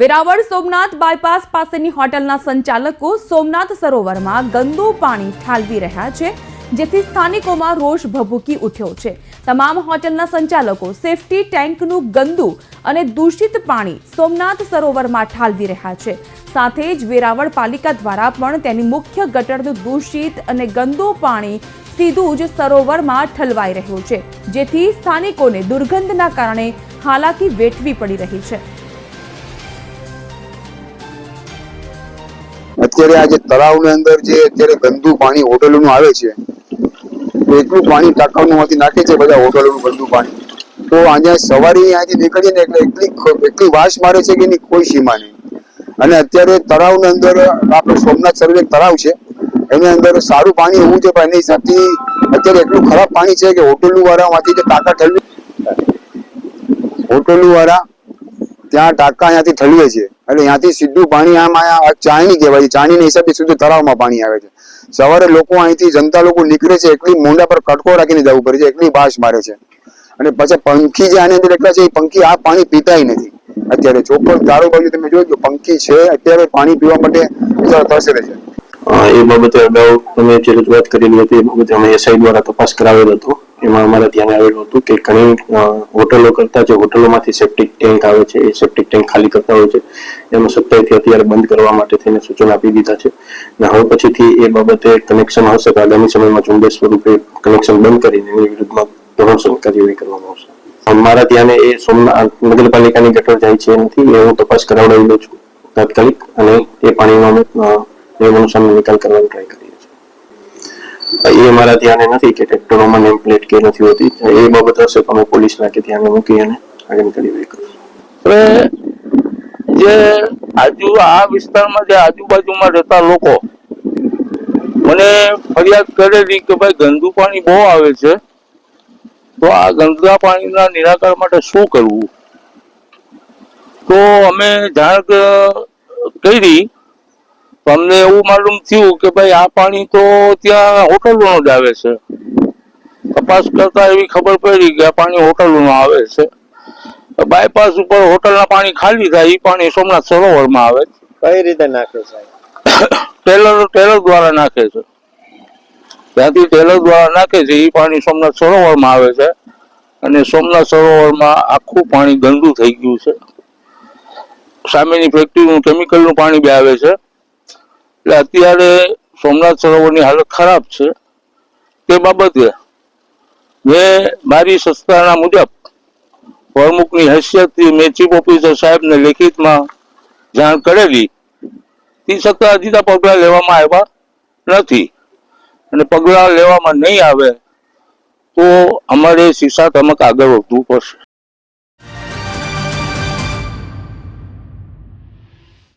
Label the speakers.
Speaker 1: Veraval Somnath bypass પાસેની હોટલના સંચાલકો સોમનાથ સરોવરમાં ગંદુ પાણી ઠાલવી રહ્યા છે, જેથી સ્થાનિકોમાં રોષ ભભૂકી ઉઠ્યો છે. તમામ હોટલના સંચાલકો સેફટી ટેન્કનું ગંદુ અને દૂષિત પાણી સોમનાથ સરોવરમાં ઠાલવી રહ્યા છે. સાથે જ વેરાવળ પાલિકા દ્વારા પણ તેની મુખ્ય ગટરનું દૂષિત અને ગંદુ પાણી સીધું જ સરોવરમાં ઠલવાઈ રહ્યું છે, જેથી સ્થાનિકોને દુર્ગંધના કારણે હાલાકી વેઠવી પડી રહી છે.
Speaker 2: અત્યારે આ જે તળાવની અંદર જે અત્યારે ગંદુ પાણી હોટલોનું આવે છે એટલું પાણી ટાંકાઓમાંથી નાખે છે બધા હોટલોનું ગંદુ પાણી. તો અહીંયા સવારે અહીંયાથી નીકળીએ ને એટલે એટલી એટલી વાસ મારે છે કે એની કોઈ સીમા નહીં. અને અત્યારે તળાવની અંદર આપણે સોમનાથ સર્વે તળાવ છે, એની અંદર સારું પાણી હોવું છે પણ એની સાથે અત્યારે એટલું ખરાબ પાણી છે કે હોટલું વાળામાંથી જે ટાંકા ઠલવી હોટલું વાળા ત્યાં ટાંકા અહીંયાથી ઠલવે છે. એટલે ત્યાંથી સીધું પાણી આમ આ ચાણી કહેવાય. ચાણીના હિસાબે સીધું તળાવમાં પાણી આવે છે. સવારે લોકો અહીંથી જનતા લોકો નીકળે છે એટલી મોંડા પર કટકો રાખીને જવું પડે છે એટલી બાશ મારે છે. અને પછી પંખી જે આની અંદર એટલા છે, એ પંખી આ પાણી પીતાય નથી. અત્યારે ચોક્કસ ચારો બાજુ તમે જોજો, પંખી છે, અત્યારે પાણી પીવા માટે બિચારા છે
Speaker 3: એ બાબતે અગાઉ તમે જે રજૂઆત કરેલી હતી, એ બાબતે અમે એસઆઈ દ્વારા તપાસ કરાવેલ હતો. એમાં અમારા ધ્યાન આવેલું હતું કે ઘણી હોટલો કરતા જે હોટલોમાંથી સેપ્ટિક ટેન્ક આવે છે, એ સેપ્ટિક ટેન્ક ખાલી કરતા હોય છે. એમાં સત્તાથી અત્યારે બંધ કરવા માટે થઈને સૂચન આપી દીધા છે. અને હવે પછીથી એ બાબતે કનેક્શન હશે તો આગામી સમયમાં ઝુંબેશ સ્વરૂપે કનેક્શન બંધ કરીને એની વિરુદ્ધમાં ધોરણસર કાર્યવાહી કરવામાં આવશે. અમારા ધ્યાને એ સોમનાથ નગરપાલિકાની ગટર જાય છે નથી એ હું તપાસ કરાવડાવી દઉં છું તાત્કાલિક અને એ પાણીનો અમે નિયમ અનુસાર નિકાલ કરવાનો ટ્રાય એ મારા ધ્યાને નથી કે ટ્રેક્ટરોમાં નેમ પ્લેટ કે નથી હોતી. એ બાબત હશે તો અમે પોલીસના કે ધ્યાને મૂકી અને આગળ કાર્યવાહી કરીશું.
Speaker 4: જે આજુ આ વિસ્તારમાં જે આજુબાજુમાં રહેતા લોકો, મને ફરિયાદ કરેલી કે ભાઈ ગંદુ પાણી બહુ આવે છે, તો આ ગંદા પાણીના નિરાકરણ માટે શું કરવું? તો અમે જાણ કરી તો અમને એવું માલુમ થયું કે ભાઈ આ પાણી તો ત્યાં હોટલોનું જ આવે છે. તપાસ કરતા એવી ખબર પડી કે આ પાણી હોટલોનું આવે છે. બાયપાસ ઉપર હોટલના પાણી ખાલી થાય એ પાણી સોમનાથ સરોવરમાં આવે
Speaker 5: કઈ રીતે નાખે છે?
Speaker 4: ટેલર ટેલર દ્વારા નાખે છે. ત્યાંથી ટેલર દ્વારા નાખે છે એ પાણી સોમનાથ સરોવરમાં આવે છે. અને સોમનાથ સરોવરમાં આખું પાણી ગંદુ થઈ ગયું છે. સામેની ફેક્ટરીનું કેમિકલનું પાણી બી આવે છે. એટલે અત્યારે સોમનાથ સરોવરની હાલત ખરાબ છે. તે બાબતે મેં મારી સંસ્થાના મુજબ પ્રમુખની હેસિયતથી મેં ચીફ ઓફિસર સાહેબને લેખિતમાં જાણ કરેલી. તે છતાં હજી પગલાં લેવામાં આવ્યા નથી. અને પગલાં લેવામાં નહીં આવે તો અમારે શિક્ષાત્મક આગળ વધવું પડશે.